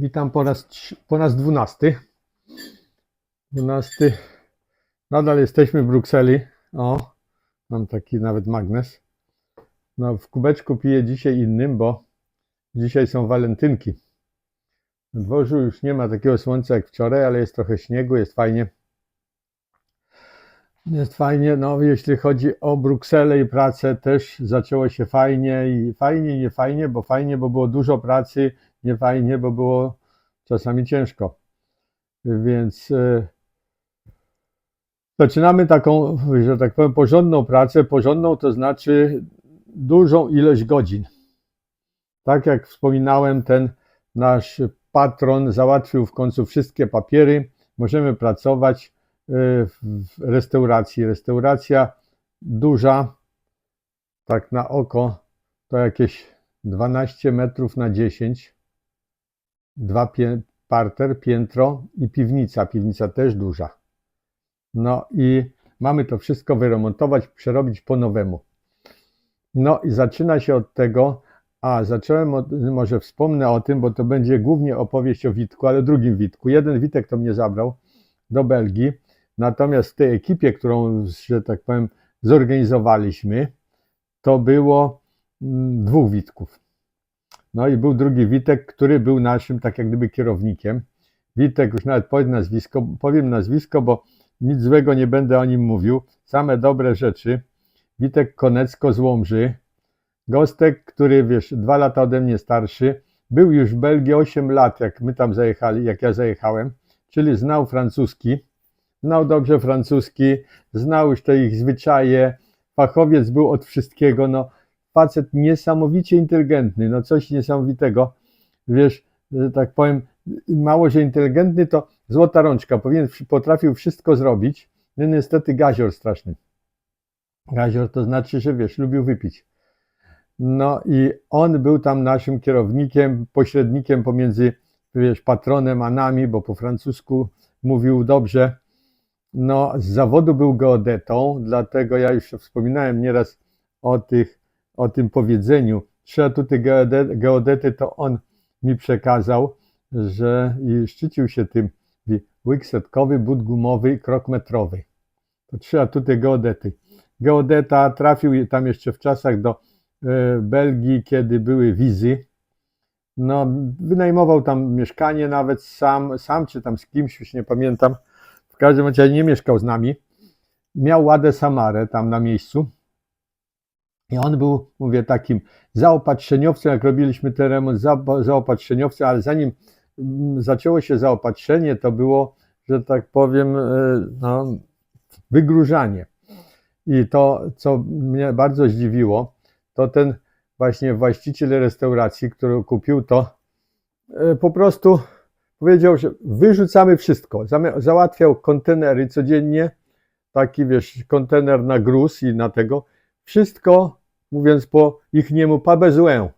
Witam po raz, po raz dwunasty. Dwunasty. Nadal jesteśmy w Brukseli. O, mam taki nawet magnes. No, w kubeczku piję dzisiaj innym, bo dzisiaj są walentynki. Na dworzu już nie ma takiego słońca jak wczoraj, ale jest trochę śniegu, jest fajnie. Jest fajnie, no jeśli chodzi o Brukselę i pracę, też zaczęło się fajnie i fajnie, nie fajnie, bo fajnie, bo było dużo pracy, nie fajnie, bo było czasami ciężko. Więc e, zaczynamy taką, że tak powiem, porządną pracę. Porządną to znaczy dużą ilość godzin. Tak jak wspominałem, ten nasz patron załatwił w końcu wszystkie papiery. Możemy pracować w restauracji. Restauracja duża, tak na oko, to jakieś 12 metrów na 10 dwa pię- parter, piętro i piwnica. Piwnica też duża. No i mamy to wszystko wyremontować, przerobić po nowemu. No i zaczyna się od tego, a zacząłem od, może wspomnę o tym, bo to będzie głównie opowieść o Witku, ale drugim Witku. Jeden Witek to mnie zabrał do Belgii, natomiast w tej ekipie, którą, że tak powiem, zorganizowaliśmy, to było mm, dwóch Witków. No i był drugi Witek, który był naszym tak jak gdyby kierownikiem. Witek, już nawet powiem nazwisko, powiem nazwisko, bo nic złego nie będę o nim mówił. Same dobre rzeczy. Witek Konecko z Łomży. Gostek, który wiesz, dwa lata ode mnie starszy, był już w Belgii 8 lat, jak my tam zajechali, jak ja zajechałem, czyli znał francuski, znał dobrze francuski, znał już te ich zwyczaje, fachowiec był od wszystkiego, no facet niesamowicie inteligentny, no coś niesamowitego, wiesz, że tak powiem, mało, że inteligentny, to złota rączka, powinien, potrafił wszystko zrobić, no niestety gazior straszny. Gazior to znaczy, że wiesz, lubił wypić. No i on był tam naszym kierownikiem, pośrednikiem pomiędzy, wiesz, patronem a nami, bo po francusku mówił dobrze. No, z zawodu był geodetą, dlatego ja już wspominałem nieraz o tych, o tym powiedzeniu. Trzy atuty geode- geodety to on mi przekazał, że i szczycił się tym łyk setkowy, but gumowy krok metrowy. To trzy atuty geodety. Geodeta trafił tam jeszcze w czasach do e, Belgii, kiedy były wizy. No, wynajmował tam mieszkanie nawet sam, sam czy tam z kimś, już nie pamiętam. W każdym razie nie mieszkał z nami. Miał ładę Samarę tam na miejscu. I on był, mówię, takim zaopatrzeniowcem, jak robiliśmy ten remont, za- zaopatrzeniowcem, ale zanim mm, zaczęło się zaopatrzenie, to było, że tak powiem, e, no, wygróżanie. I to, co mnie bardzo zdziwiło, to ten właśnie właściciel restauracji, który kupił to, e, po prostu powiedział, że wyrzucamy wszystko. Załatwiał kontenery codziennie, taki wiesz, kontener na gruz i na tego. Wszystko, mówiąc po ich niemu, pas besoin,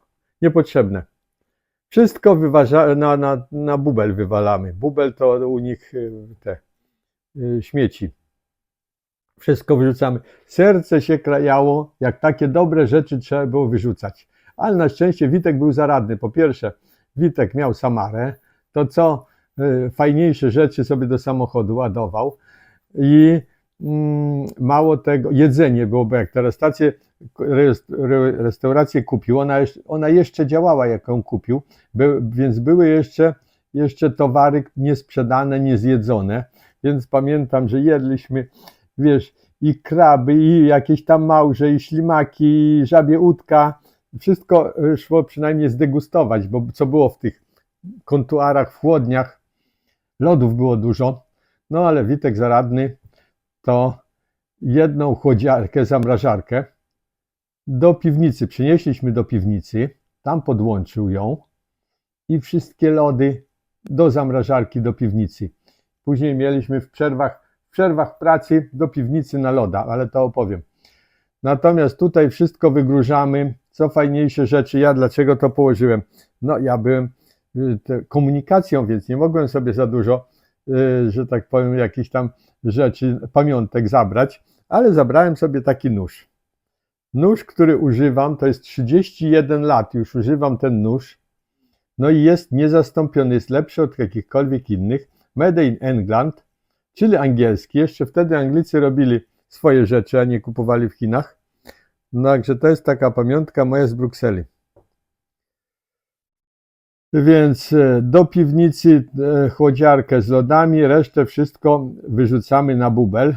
niepotrzebne. Wszystko wyważa, na, na, na bubel wywalamy. Bubel to u nich y, te y, śmieci. Wszystko wyrzucamy. Serce się krajało, jak takie dobre rzeczy trzeba było wyrzucać. Ale na szczęście Witek był zaradny. Po pierwsze, Witek miał Samarę, to co y, fajniejsze rzeczy sobie do samochodu ładował i mm, mało tego, jedzenie było, bo jak tę restaurację, rest- re- restaurację kupił, ona, jeszcze- ona jeszcze działała, jak ją kupił, by, więc były jeszcze, jeszcze towary niesprzedane, niezjedzone, więc pamiętam, że jedliśmy, wiesz, i kraby, i jakieś tam małże, i ślimaki, i żabie udka, wszystko y, szło przynajmniej zdegustować, bo co było w tych kontuarach, w chłodniach, lodów było dużo, no ale Witek zaradny to jedną chłodziarkę, zamrażarkę do piwnicy. Przynieśliśmy do piwnicy, tam podłączył ją i wszystkie lody do zamrażarki, do piwnicy. Później mieliśmy w przerwach, w przerwach pracy do piwnicy na loda, ale to opowiem. Natomiast tutaj wszystko wygrużamy, co fajniejsze rzeczy. Ja dlaczego to położyłem? No ja byłem komunikacją, więc nie mogłem sobie za dużo, y, że tak powiem, jakichś tam rzeczy, pamiątek zabrać, ale zabrałem sobie taki nóż. Nóż, który używam, to jest 31 lat, już używam ten nóż. No i jest niezastąpiony, jest lepszy od jakichkolwiek innych. Made in England, czyli angielski. Jeszcze wtedy Anglicy robili swoje rzeczy, a nie kupowali w Chinach. No, także to jest taka pamiątka moja z Brukseli. Więc e, do piwnicy e, chłodziarkę z lodami, resztę wszystko wyrzucamy na bubel.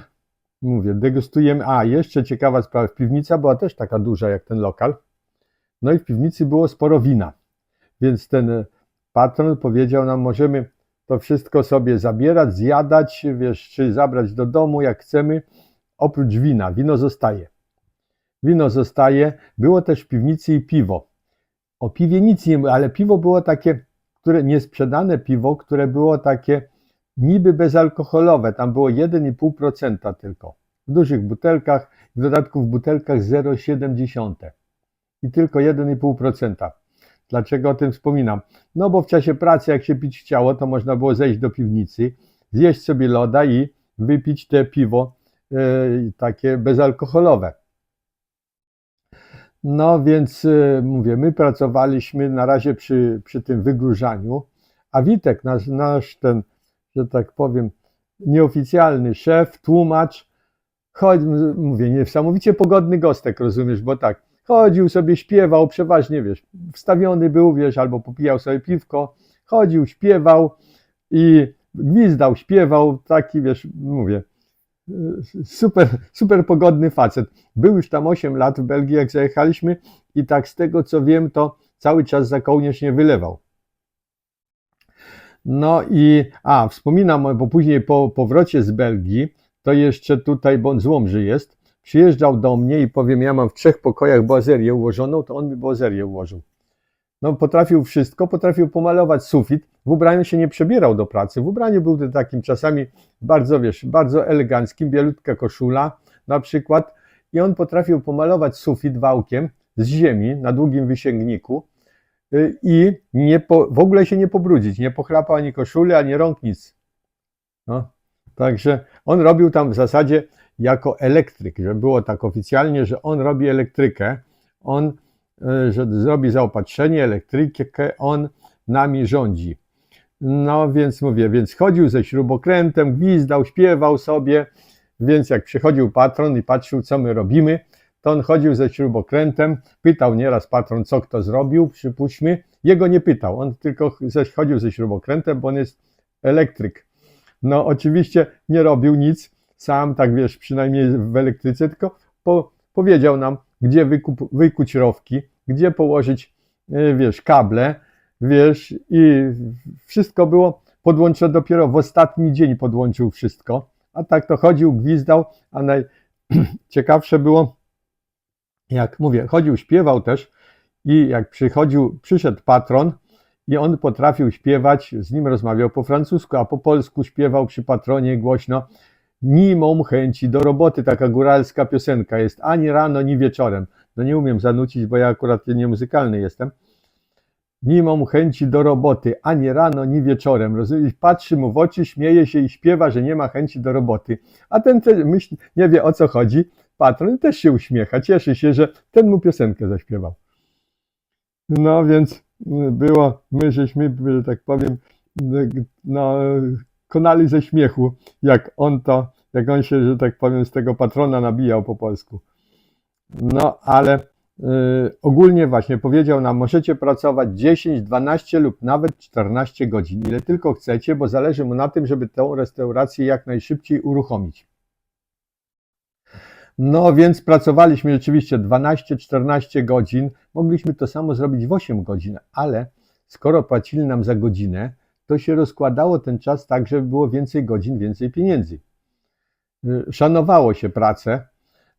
Mówię, degustujemy. A, jeszcze ciekawa sprawa, piwnica była też taka duża jak ten lokal. No i w piwnicy było sporo wina. Więc ten e, patron powiedział nam, możemy to wszystko sobie zabierać, zjadać, wiesz, czy zabrać do domu, jak chcemy, oprócz wina. Wino zostaje. Wino zostaje. Było też w piwnicy i piwo. O piwie nic nie ale piwo było takie, które niesprzedane piwo, które było takie niby bezalkoholowe. Tam było 1,5% tylko. W dużych butelkach, w dodatku w butelkach 0,7 i tylko 1,5%. Dlaczego o tym wspominam? No bo w czasie pracy, jak się pić chciało, to można było zejść do piwnicy, zjeść sobie loda i wypić te piwo yy, takie bezalkoholowe. No więc yy, mówię, my pracowaliśmy na razie przy, przy tym wygrużaniu, a Witek, nasz, nasz ten, że tak powiem, nieoficjalny szef, tłumacz, chodź, mówię, niesamowicie pogodny gostek, rozumiesz, bo tak, chodził sobie, śpiewał, przeważnie, wiesz, wstawiony był, wiesz, albo popijał sobie piwko, chodził, śpiewał i gwizdał, śpiewał, taki, wiesz, mówię, super, super pogodny facet. Był już tam 8 lat w Belgii, jak zajechaliśmy i tak z tego, co wiem, to cały czas za kołnierz nie wylewał. No i, a, wspominam, bo później po powrocie z Belgii, to jeszcze tutaj, bo on z Łomży jest, przyjeżdżał do mnie i powiem, ja mam w trzech pokojach boazerię ułożoną, to on mi boazerię ułożył. No, potrafił wszystko, potrafił pomalować sufit. W ubraniu się nie przebierał do pracy. W ubraniu był takim czasami bardzo, wiesz, bardzo eleganckim, bielutka koszula na przykład. I on potrafił pomalować sufit wałkiem z ziemi na długim wysięgniku y, i nie po, w ogóle się nie pobrudzić. Nie pochlapał ani koszuli, ani rąk, nic. No, także on robił tam w zasadzie jako elektryk, że było tak oficjalnie, że on robi elektrykę, on że zrobi zaopatrzenie, elektrykę, on nami rządzi. No więc mówię, więc chodził ze śrubokrętem, gwizdał, śpiewał sobie, więc jak przychodził patron i patrzył, co my robimy, to on chodził ze śrubokrętem, pytał nieraz patron, co kto zrobił, przypuśćmy. Jego nie pytał, on tylko chodził ze śrubokrętem, bo on jest elektryk. No oczywiście nie robił nic, sam, tak wiesz, przynajmniej w elektryce, tylko po, powiedział nam, gdzie wykup, wykuć rowki, gdzie położyć, e, wiesz, kable, wiesz, i wszystko było podłączone dopiero w ostatni dzień podłączył wszystko, a tak to chodził, gwizdał, a najciekawsze było, jak mówię, chodził, śpiewał też i jak przychodził, przyszedł patron i on potrafił śpiewać, z nim rozmawiał po francusku, a po polsku śpiewał przy patronie głośno, ni mam chęci do roboty, taka góralska piosenka jest, ani rano, ni wieczorem. No nie umiem zanucić, bo ja akurat nie muzykalny jestem. Nie mam chęci do roboty, ani rano, ni wieczorem. Rozumiesz? Patrzy mu w oczy, śmieje się i śpiewa, że nie ma chęci do roboty. A ten myśl, nie wie o co chodzi. Patron też się uśmiecha, cieszy się, że ten mu piosenkę zaśpiewał. No więc było, my żeśmy, że tak powiem, no, konali ze śmiechu, jak on to, jak on się, że tak powiem, z tego patrona nabijał po polsku. No, ale y, ogólnie właśnie powiedział nam, możecie pracować 10, 12 lub nawet 14 godzin, ile tylko chcecie, bo zależy mu na tym, żeby tę restaurację jak najszybciej uruchomić. No więc pracowaliśmy rzeczywiście 12-14 godzin. Mogliśmy to samo zrobić w 8 godzin, ale skoro płacili nam za godzinę, to się rozkładało ten czas tak, żeby było więcej godzin, więcej pieniędzy. Y, szanowało się pracę,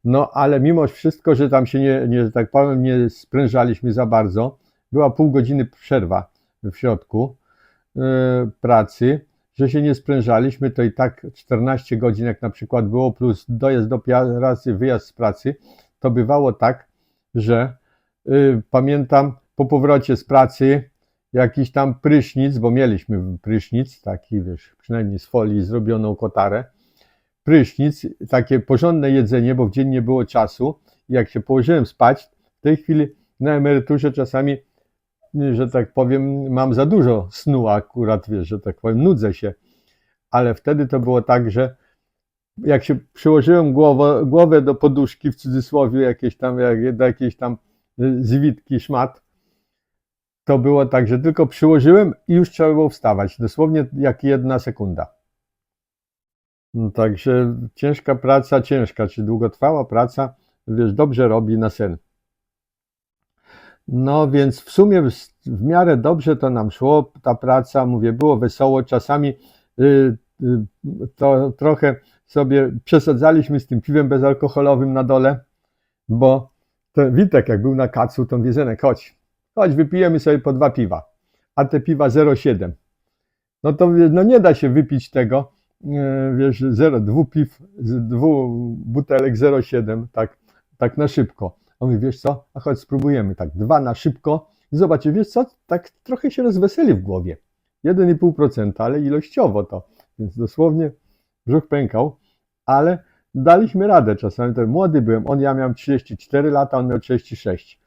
no ale mimo wszystko, że tam się nie, nie tak powiem, nie sprężaliśmy za bardzo, była pół godziny przerwa w środku yy, pracy, że się nie sprężaliśmy, to i tak 14 godzin, jak na przykład było, plus dojazd do pracy, wyjazd z pracy, to bywało tak, że yy, pamiętam po powrocie z pracy jakiś tam prysznic, bo mieliśmy prysznic, taki wiesz, przynajmniej z folii zrobioną kotarę, prysznic, takie porządne jedzenie, bo w dzień nie było czasu. Jak się położyłem spać, w tej chwili na emeryturze czasami że tak powiem, mam za dużo snu akurat, wiesz, że tak powiem, nudzę się. Ale wtedy to było tak, że jak się przyłożyłem głowę, głowę do poduszki, w cudzysłowie, jakieś tam, jak, do jakiejś tam y, zwitki, szmat, to było tak, że tylko przyłożyłem i już trzeba było wstawać. Dosłownie jak jedna sekunda. No, także ciężka praca, ciężka, czy długotrwała praca, wiesz, dobrze robi na sen. No więc w sumie w, w miarę dobrze to nam szło, ta praca, mówię, było wesoło, czasami y, y, to trochę sobie przesadzaliśmy z tym piwem bezalkoholowym na dole, bo ten Witek jak był na kacu, to mówi, chodź, chodź, wypijemy sobie po dwa piwa, a te piwa 0,7. No to no nie da się wypić tego, wiesz, 0, dwóch piw, dwóch butelek 0,7, tak, tak na szybko. On mówi, wiesz co, a chodź spróbujemy, tak, dwa na szybko i zobaczysz, wiesz co, tak trochę się rozweseli w głowie. 1,5%, ale ilościowo to, więc dosłownie brzuch pękał, ale daliśmy radę czasami. To młody byłem, on ja miałem 34 lata, on miał 36.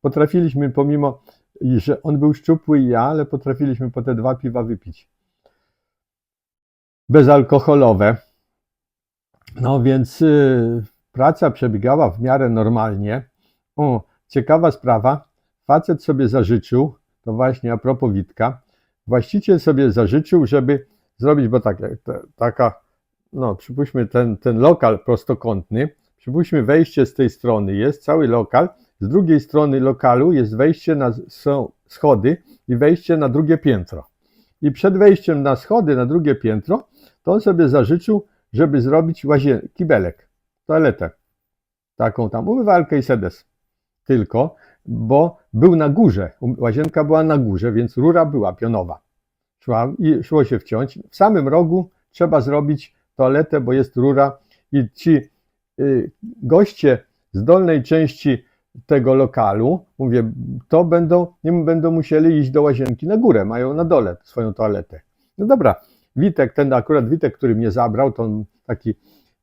Potrafiliśmy, pomimo że on był szczupły i ja, ale potrafiliśmy po te dwa piwa wypić. Bezalkoholowe. No więc y, praca przebiegała w miarę normalnie. O, ciekawa sprawa. Facet sobie zażyczył, to właśnie a propos Witka, właściciel sobie zażyczył, żeby zrobić, bo tak, ta- taka no przypuśćmy ten, ten lokal prostokątny, przypuśćmy wejście z tej strony jest, cały lokal, z drugiej strony lokalu jest wejście na, są schody i wejście na drugie piętro. I przed wejściem na schody, na drugie piętro, to on sobie zażyczył, żeby zrobić łazien, kibelek, toaletę, taką tam umywalkę i sedes. Tylko, bo był na górze, łazienka była na górze, więc rura była pionowa. Szła, i szło się wciąć. W samym rogu trzeba zrobić toaletę, bo jest rura i ci y, goście z dolnej części tego lokalu, mówię, to będą, nie będą musieli iść do łazienki na górę, mają na dole swoją toaletę. No dobra, Witek, ten akurat Witek, który mnie zabrał, to on taki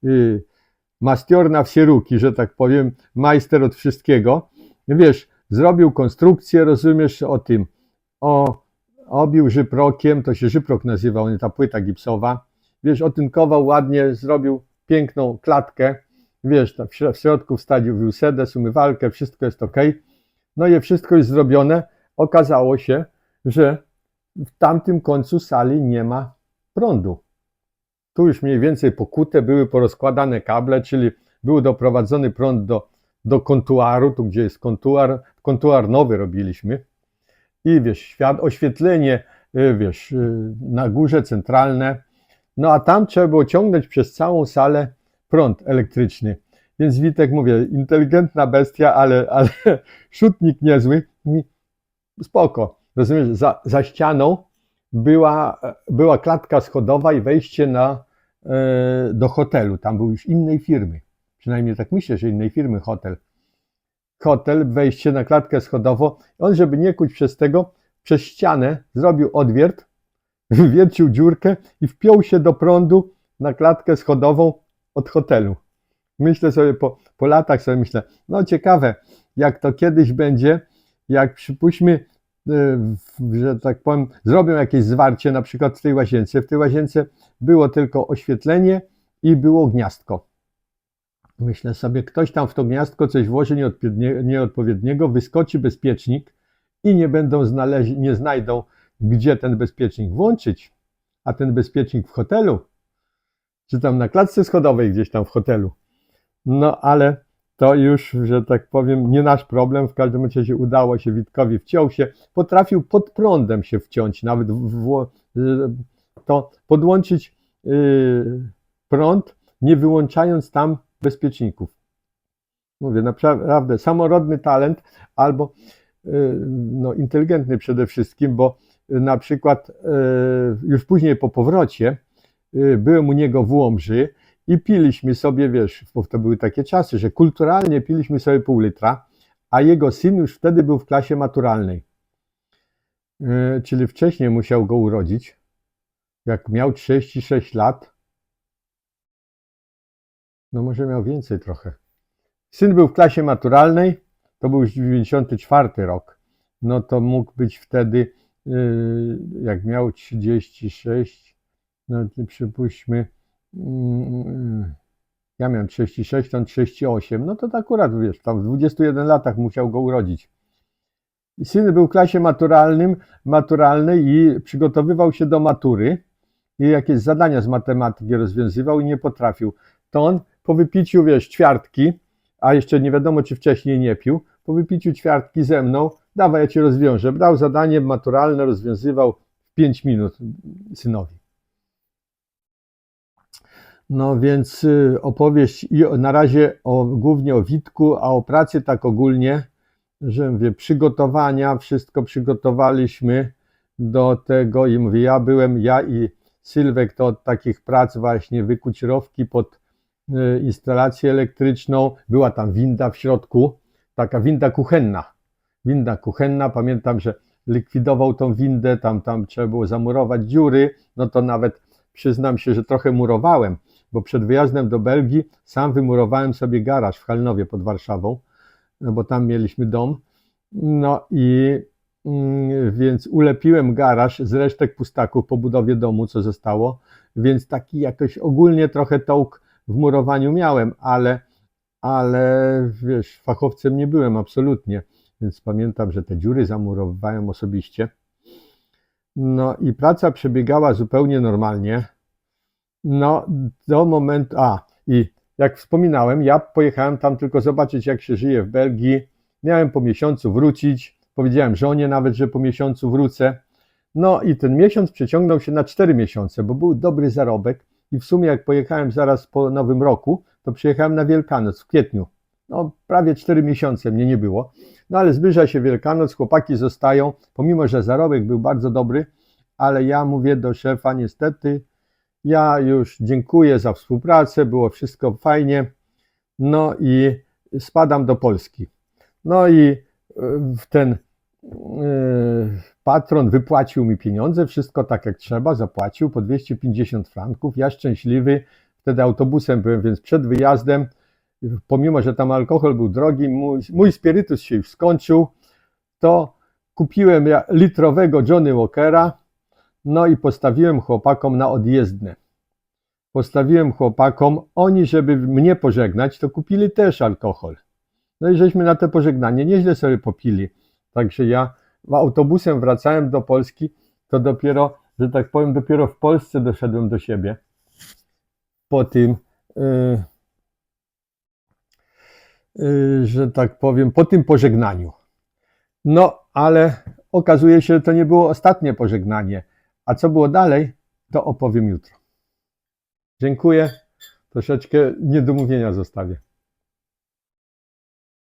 y, mastior na wsie ruki, że tak powiem, majster od wszystkiego. Wiesz, zrobił konstrukcję, rozumiesz, o tym, o, obił żyprokiem, to się żyprok nazywał, nie ta płyta gipsowa, wiesz, otynkował ładnie, zrobił piękną klatkę, wiesz, w w środku wstawił sedes, umywalkę, wszystko jest ok. No i wszystko jest zrobione. Okazało się, że w tamtym końcu sali nie ma prądu. Tu już mniej więcej pokute, były porozkładane kable, czyli był doprowadzony prąd do, do kontuaru, tu gdzie jest kontuar, kontuar nowy robiliśmy. I wiesz, świat, oświetlenie, y, wiesz, y, na górze centralne, no a tam trzeba było ciągnąć przez całą salę prąd elektryczny. Więc Witek, mówię, inteligentna bestia, ale, ale szutnik niezły. Spoko. Rozumiesz, za, za ścianą była, była klatka schodowa i wejście na, e, do hotelu. Tam był już innej firmy. Przynajmniej tak myślę, że innej firmy hotel. Hotel, wejście na klatkę schodową. On, żeby nie kuć przez tego, przez ścianę zrobił odwiert, wywiercił dziurkę i wpiął się do prądu na klatkę schodową od hotelu. Myślę sobie po, po latach sobie myślę, no ciekawe, jak to kiedyś będzie, jak przypuśćmy, że tak powiem, zrobią jakieś zwarcie na przykład w tej łazience. W tej łazience było tylko oświetlenie i było gniazdko. Myślę sobie, ktoś tam w to gniazdko coś włoży nieodpowiednie- nieodpowiedniego, wyskoczy bezpiecznik i nie będą znaleźli, nie znajdą, gdzie ten bezpiecznik włączyć, a ten bezpiecznik w hotelu, czy tam na klatce schodowej gdzieś tam w hotelu. No ale to już, że tak powiem, nie nasz problem. W każdym razie udało się Witkowi, wciął się, potrafił pod prądem się wciąć, nawet w, to podłączyć yy, prąd, nie wyłączając tam bezpieczników. Mówię, naprawdę samorodny talent albo yy, no, inteligentny przede wszystkim, bo na przykład yy, już później po powrocie byłem u niego w Łomży i piliśmy sobie, wiesz, bo to były takie czasy, że kulturalnie piliśmy sobie pół litra, a jego syn już wtedy był w klasie maturalnej. Yy, czyli wcześniej musiał go urodzić. Jak miał 36 lat, no może miał więcej trochę. Syn był w klasie maturalnej, to był już 94 rok, no to mógł być wtedy, y, jak miał 36, no przypuśćmy, ja miałem 36, on 38, no to tak akurat, wiesz, tam w 21 latach musiał go urodzić. I Syn był w klasie maturalnym, maturalnej i przygotowywał się do matury i jakieś zadania z matematyki rozwiązywał i nie potrafił. To on po wypiciu, wiesz, ćwiartki, a jeszcze nie wiadomo, czy wcześniej nie pił, po wypiciu ćwiartki ze mną, dawaj, ja ci rozwiążę. Brał zadanie maturalne, rozwiązywał w 5 minut synowi. No więc y, opowieść i na razie o, głównie o Witku, a o pracy tak ogólnie, że mówię, przygotowania, wszystko przygotowaliśmy do tego i mówię, ja byłem, ja i Sylwek to od takich prac właśnie wykuć rowki pod y, instalację elektryczną, była tam winda w środku, taka winda kuchenna, winda kuchenna, pamiętam, że likwidował tą windę, tam, tam trzeba było zamurować dziury, no to nawet przyznam się, że trochę murowałem, bo przed wyjazdem do Belgii sam wymurowałem sobie garaż w Halnowie pod Warszawą, no bo tam mieliśmy dom. No i mm, więc ulepiłem garaż z resztek pustaków po budowie domu, co zostało, więc taki jakoś ogólnie trochę tołk w murowaniu miałem, ale, ale wiesz, fachowcem nie byłem absolutnie, więc pamiętam, że te dziury zamurowałem osobiście. No i praca przebiegała zupełnie normalnie. No, do momentu. A, i jak wspominałem, ja pojechałem tam tylko zobaczyć, jak się żyje w Belgii. Miałem po miesiącu wrócić. Powiedziałem żonie nawet, że po miesiącu wrócę. No i ten miesiąc przeciągnął się na cztery miesiące, bo był dobry zarobek. I w sumie, jak pojechałem zaraz po nowym roku, to przyjechałem na Wielkanoc w kwietniu. No, prawie cztery miesiące mnie nie było. No ale zbliża się Wielkanoc, chłopaki zostają, pomimo że zarobek był bardzo dobry, ale ja mówię do szefa, niestety, ja już dziękuję za współpracę, było wszystko fajnie. No i spadam do Polski. No i e, ten e, patron wypłacił mi pieniądze, wszystko tak jak trzeba, zapłacił po 250 franków. Ja szczęśliwy, wtedy autobusem byłem, więc przed wyjazdem, pomimo że tam alkohol był drogi, mój, mój spirytus się już skończył, to kupiłem litrowego Johnny Walkera, no i postawiłem chłopakom na odjezdne. Postawiłem chłopakom, oni, żeby mnie pożegnać, to kupili też alkohol. No i żeśmy na te pożegnanie nieźle sobie popili. Także ja autobusem wracałem do Polski, to dopiero, że tak powiem, dopiero w Polsce doszedłem do siebie. Po tym, yy, yy, że tak powiem, po tym pożegnaniu. No, ale okazuje się, że to nie było ostatnie pożegnanie. A co było dalej, to opowiem jutro. Dziękuję. Troszeczkę niedomówienia zostawię.